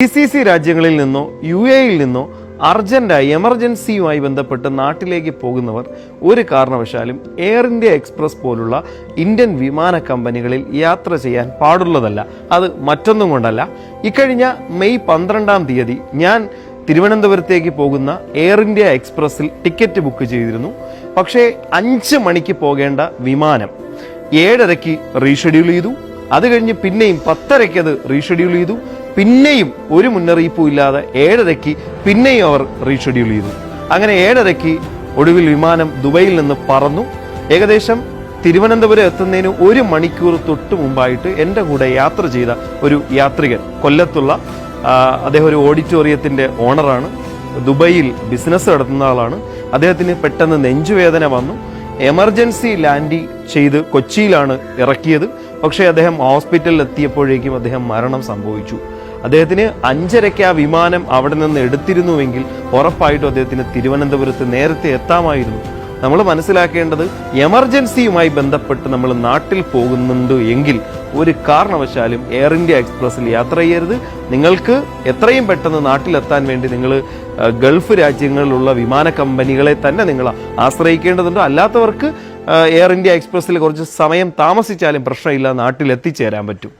G C C രാജ്യങ്ങളിൽ നിന്നോ U എയിൽ നിന്നോ അർജന്റായി എമർജൻസിയുമായി ബന്ധപ്പെട്ട് നാട്ടിലേക്ക് പോകുന്നവർ ഒരു കാരണവശാലും എയർ ഇന്ത്യ എക്സ്പ്രസ് പോലുള്ള ഇന്ത്യൻ വിമാന കമ്പനികളിൽ യാത്ര ചെയ്യാൻ പാടുള്ളതല്ല. അത് മറ്റൊന്നും കൊണ്ടല്ല. ഇക്കഴിഞ്ഞ മെയ് പന്ത്രണ്ടാം തീയതി ഞാൻ തിരുവനന്തപുരത്തേക്ക് പോകുന്ന എയർ ഇന്ത്യ എക്സ്പ്രസ്സിൽ ടിക്കറ്റ് ബുക്ക് ചെയ്തിരുന്നു. പക്ഷേ അഞ്ച് മണിക്ക് പോകേണ്ട വിമാനം ഏഴരയ്ക്ക് റീഷെഡ്യൂൾ ചെയ്തു. അത് കഴിഞ്ഞ് പിന്നെയും പത്തരയ്ക്ക് അത് റീഷെഡ്യൂൾ ചെയ്തു. പിന്നെയും ഒരു മുന്നറിയിപ്പും ഇല്ലാതെ ഏഴരയ്ക്ക് പിന്നെയും അവർ റീഷെഡ്യൂൾ ചെയ്തു. അങ്ങനെ ഏഴരയ്ക്ക് ഒടുവിൽ വിമാനം ദുബൈയിൽ നിന്ന് പറന്നു. ഏകദേശം തിരുവനന്തപുരം എത്തുന്നതിന് ഒരു മണിക്കൂർ തൊട്ട് മുമ്പായിട്ട് എന്റെ കൂടെ യാത്ര ചെയ്ത ഒരു യാത്രികൻ കൊല്ലത്തുള്ള അദ്ദേഹം ഒരു ഓഡിറ്റോറിയത്തിന്റെ ഓണറാണ്. ദുബൈയിൽ ബിസിനസ് നടത്തുന്ന ആളാണ്. അദ്ദേഹത്തിന് പെട്ടെന്ന് നെഞ്ചുവേദന വന്നു. എമർജൻസി ലാൻഡിങ് ചെയ്ത് കൊച്ചിയിലാണ് ഇറക്കിയത്. പക്ഷേ അദ്ദേഹം ഹോസ്പിറ്റലിൽ എത്തിയപ്പോഴേക്കും അദ്ദേഹം മരണം സംഭവിച്ചു. അദ്ദേഹത്തിന് അഞ്ചരയ്ക്ക് ആ വിമാനം അവിടെ നിന്ന് എടുത്തിരുന്നുവെങ്കിൽ ഉറപ്പായിട്ടും അദ്ദേഹത്തിന് തിരുവനന്തപുരത്ത് നേരത്തെ എത്താമായിരുന്നു. നമ്മൾ മനസ്സിലാക്കേണ്ടത് എമർജൻസിയുമായി ബന്ധപ്പെട്ട് നമ്മൾ നാട്ടിൽ പോകുന്നുണ്ട് എങ്കിൽ ഒരു കാരണവശാലും എയർ ഇന്ത്യ എക്സ്പ്രസ്സിൽ യാത്ര ചെയ്യരുത്. നിങ്ങൾക്ക് എത്രയും പെട്ടെന്ന് നാട്ടിലെത്താൻ വേണ്ടി നിങ്ങൾ ഗൾഫ് രാജ്യങ്ങളിലുള്ള വിമാന കമ്പനികളെ തന്നെ നിങ്ങൾ ആശ്രയിക്കേണ്ടതുണ്ട്. അല്ലാത്തവർക്ക് എയർ ഇന്ത്യ എക്സ്പ്രസ്സിൽ കുറച്ച് സമയം താമസിച്ചാലും പ്രശ്നമില്ല നാട്ടിൽ എത്തിച്ചേരാൻ പറ്റും.